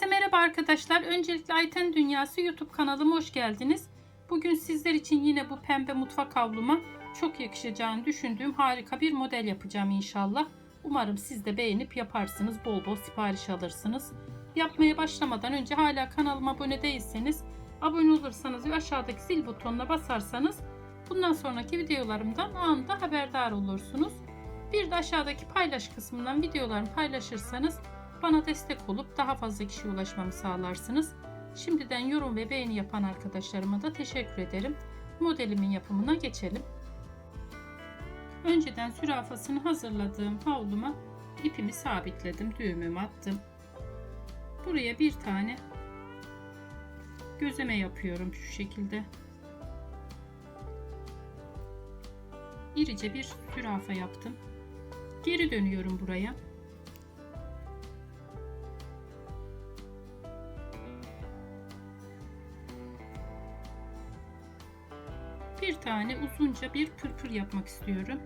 Herkese merhaba arkadaşlar. Öncelikle Ayten Dünyası YouTube kanalıma hoş geldiniz. Bugün sizler için yine bu pembe mutfak havluma çok yakışacağını düşündüğüm harika bir model yapacağım inşallah. Umarım siz de beğenip yaparsınız. Bol bol sipariş alırsınız. Yapmaya başlamadan önce hala kanalıma abone değilseniz abone olursanız ve aşağıdaki zil butonuna basarsanız bundan sonraki videolarımdan anında haberdar olursunuz. Bir de aşağıdaki paylaş kısmından videolarımı paylaşırsanız bana destek olup daha fazla kişiye ulaşmamı sağlarsınız. Şimdiden yorum ve beğeni yapan arkadaşlarıma da teşekkür ederim. Modelimin yapımına geçelim. Önceden zürafasını hazırladığım havluma ipimi sabitledim. Düğümümü attım. Buraya bir tane gözleme yapıyorum şu şekilde. İrice bir zürafa yaptım. Geri dönüyorum buraya. Bir tane uzunca bir pırpır yapmak istiyorum.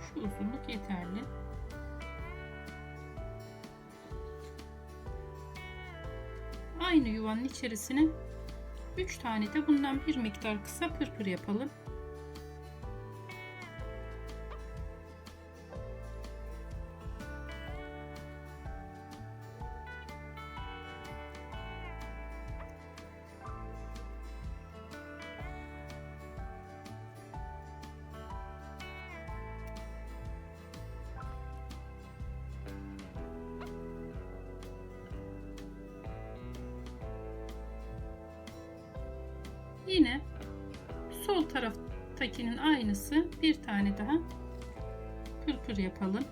Şu uzunluk yeterli. Aynı yuvanın içerisine 3 tane de bundan bir miktar kısa pırpır yapalım. Yine sol taraftakinin aynısı bir tane daha pırpır yapalım.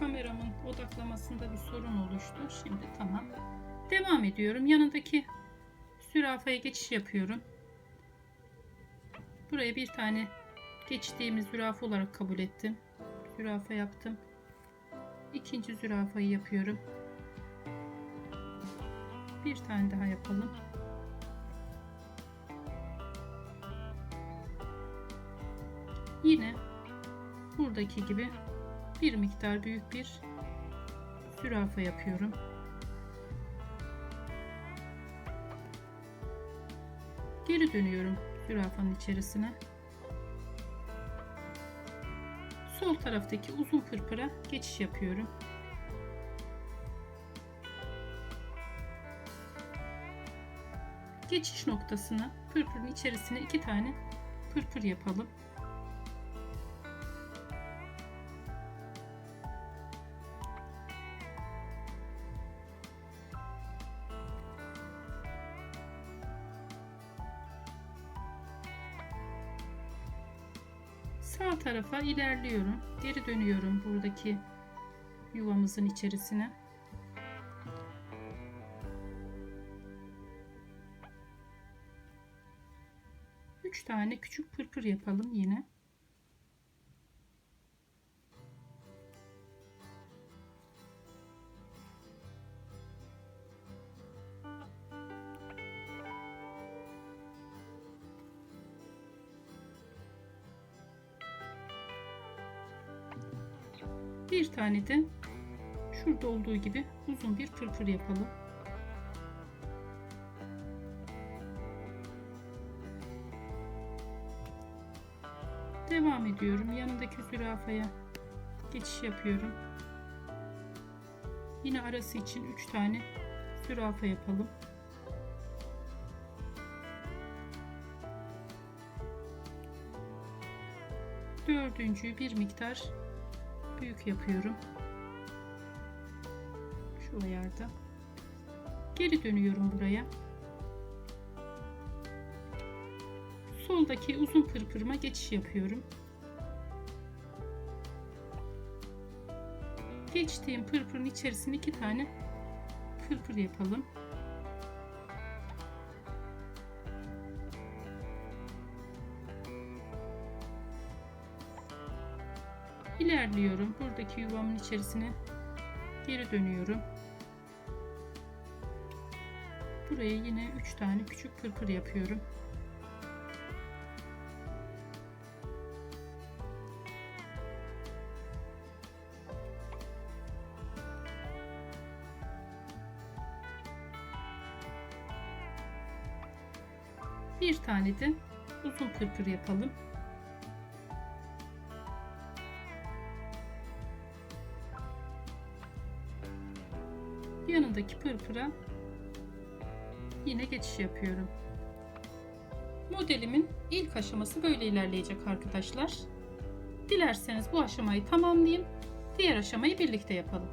Kameramın odaklamasında bir sorun oluştu. Şimdi tamam. Devam ediyorum. Yanındaki zürafaya geçiş yapıyorum. Buraya bir tane geçtiğimiz zürafa olarak kabul ettim. Zürafa yaptım. İkinci zürafayı yapıyorum. Bir tane daha yapalım. Yine buradaki gibi bir miktar büyük bir zürafa yapıyorum. Geri dönüyorum zürafanın içerisine. Sol taraftaki uzun pırpıra geçiş yapıyorum. Geçiş noktasına pırpırın içerisine iki tane pırpır yapalım. Sağ tarafa ilerliyorum. Geri dönüyorum buradaki yuvamızın içerisine. Üç tane küçük pırpır yapalım yine. Bir tane de şurada olduğu gibi uzun bir pırpır yapalım. Devam ediyorum. Yanındaki zürafaya geçiş yapıyorum. Yine arası için 3 tane zürafa yapalım. Dördüncüyü bir miktar büyük yapıyorum. Şu ayarda. Geri dönüyorum buraya. Soldaki uzun pırpırıma geçiş yapıyorum. Geçtiğim pırpırın içerisine iki tane pırpır yapalım. İlerliyorum. Buradaki yuvamın içerisine geri dönüyorum. Buraya yine 3 tane küçük pırpır yapıyorum. Bir tane de uzun pırpır yapalım. Yanındaki pırpıra yine geçiş yapıyorum. Modelimin ilk aşaması böyle ilerleyecek arkadaşlar. Dilerseniz bu aşamayı tamamlayayım. Diğer aşamayı birlikte yapalım.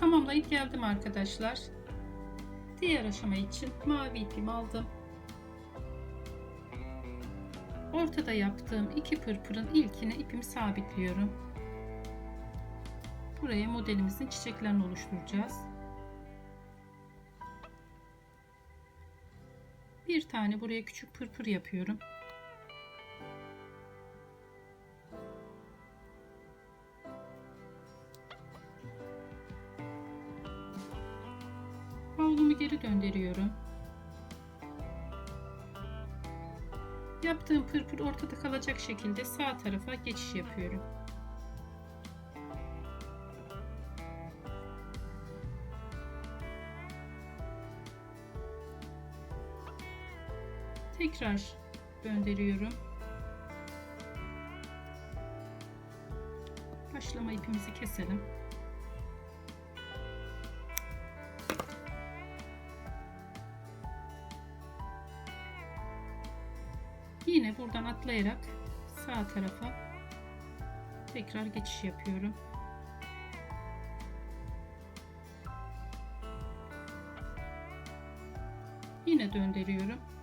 Tamamlayıp geldim arkadaşlar. Diğer aşama için mavi ipimi aldım. Ortada yaptığım iki pırpırın ilkine ipimi sabitliyorum. Buraya modelimizin çiçeklerini oluşturacağız. Bir tane buraya küçük pırpır yapıyorum. Havlumu geri döndürüyorum. Yaptığım pırpır ortada kalacak şekilde sağ tarafa geçiş yapıyorum. Tekrar döndürüyorum. Başlama ipimizi keselim. Yine buradan atlayarak sağ tarafa tekrar geçiş yapıyorum. Yine döndürüyorum.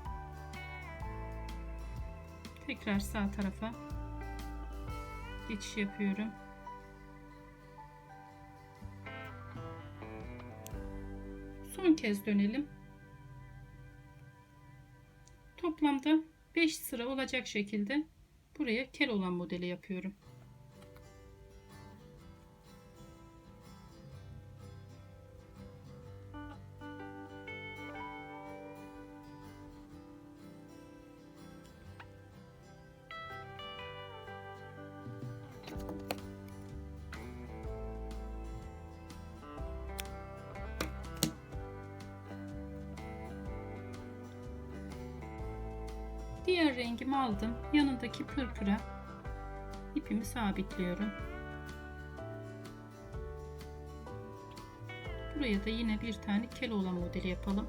Tekrar sağ tarafa geçiş yapıyorum. Son kez dönelim. Toplamda 5 sıra olacak şekilde buraya kel olan modeli yapıyorum. Diğer rengimi aldım. Yanındaki pırpıra ipimi sabitliyorum. Buraya da yine bir tane Keloğlan modeli yapalım.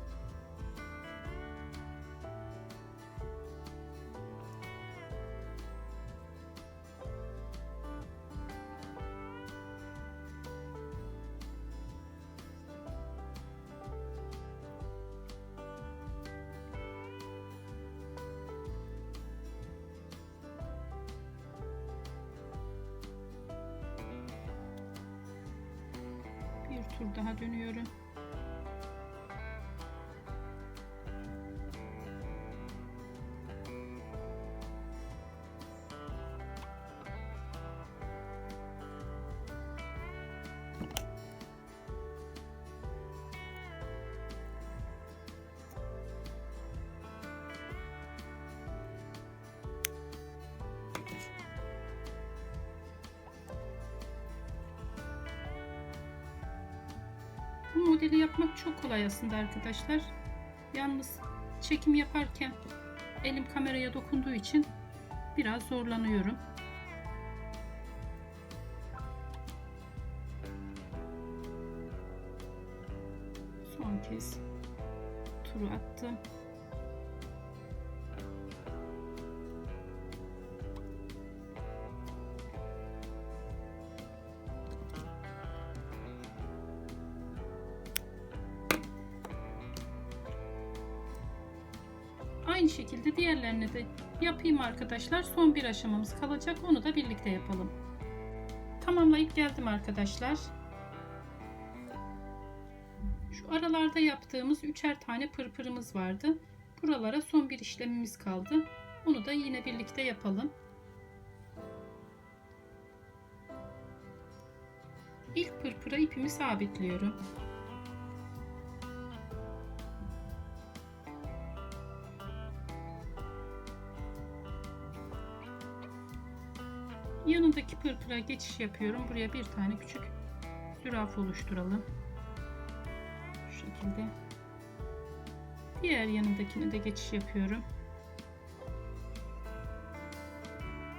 Daha dönüyorum. Bu modeli yapmak çok kolay aslında arkadaşlar. Yalnız çekim yaparken elim kameraya dokunduğu için biraz zorlanıyorum. Son kez turu attım. Aynı şekilde diğerlerini de yapayım arkadaşlar. Son bir aşamamız kalacak. Onu da birlikte yapalım. Tamamlayıp geldim arkadaşlar. Şu aralarda yaptığımız üçer tane pırpırımız vardı. Buralara son bir işlemimiz kaldı. Onu da yine birlikte yapalım. İlk pırpıra ipimi sabitliyorum. Yanındaki pırpıra geçiş yapıyorum. Buraya bir tane küçük zürafa oluşturalım. Şu şekilde. Diğer yanındakine de geçiş yapıyorum.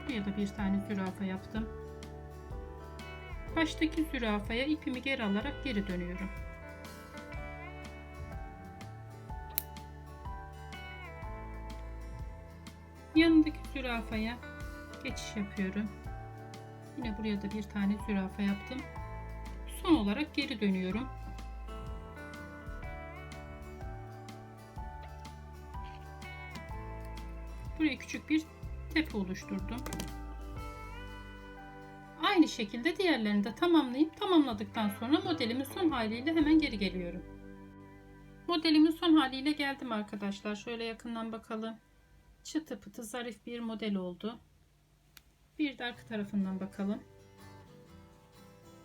Buraya da bir tane zürafa yaptım. Baştaki zürafaya ipimi geri alarak geri dönüyorum. Yanındaki zürafaya geçiş yapıyorum. Yine buraya da bir tane zürafa yaptım. Son olarak geri dönüyorum. Buraya küçük bir tepe oluşturdum. Aynı şekilde diğerlerini de tamamlayıp tamamladıktan sonra modelimin son haliyle hemen geri geliyorum. Modelimin son haliyle geldim arkadaşlar. Şöyle yakından bakalım. Çıtı pıtı zarif bir model oldu. Bir de arka tarafından bakalım.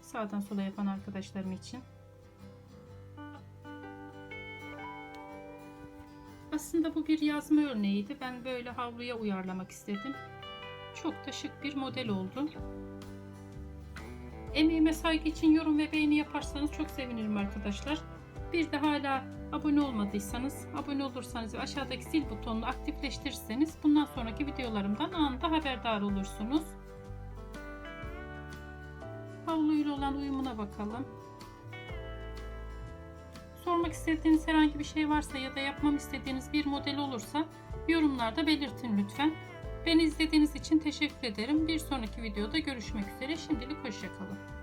Sağdan sola yapan arkadaşlarım için. Aslında bu bir yazma örneğiydi. Ben böyle havluya uyarlamak istedim. Çok da şık bir model oldu. Emeğime saygı için yorum ve beğeni yaparsanız çok sevinirim arkadaşlar. Bir de hala abone olmadıysanız, abone olursanız ve aşağıdaki zil butonunu aktifleştirirseniz bundan sonraki videolarımdan anında haberdar olursunuz. Havluyla olan uyumuna bakalım. Sormak istediğiniz herhangi bir şey varsa ya da yapmam istediğiniz bir model olursa yorumlarda belirtin lütfen. Beni izlediğiniz için teşekkür ederim. Bir sonraki videoda görüşmek üzere. Şimdilik hoşçakalın.